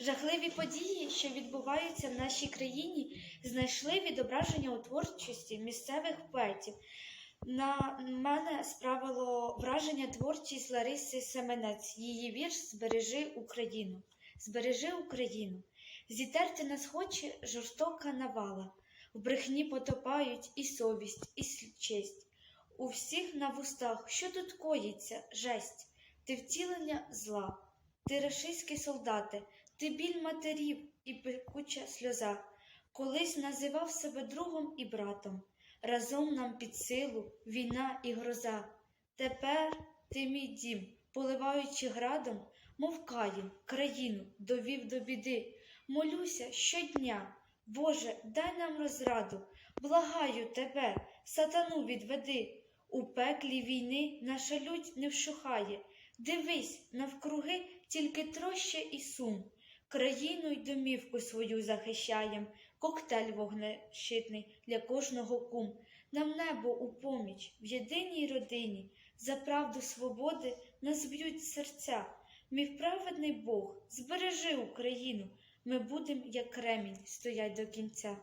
Жахливі події, що відбуваються в нашій країні, знайшли відображення у творчості місцевих поетів. На мене справило враження творчість Лариси Семенець. Її вірш Збережи Україну. Збережи Україну. Зітерти нас хоче жорстока навала. В брехні потопають і совість, і честь. У всіх на вустах, що тут коїться, жесть, ти втілення зла, ти рашистські солдати, ти біль матерів і пекуча сльоза. Колись називав себе другом і братом. Разом нам під силу війна і гроза. Тепер ти мій дім, поливаючи градом, мов Каїн, країну довів до біди. Молюся щодня, Боже, дай нам розраду, благаю тебе, сатану відведи. У пеклі війни наша лють не вщухає. Дивись, навкруги тільки троща і сум. Країну й домівку свою захищаєм, коктейль вогнещитний для кожного кум. Нам небо у поміч в єдиній родині, за правду свободи нас б'ють серця. Мій праведний Бог, збережи Україну, ми будем, як кремінь, стоять до кінця.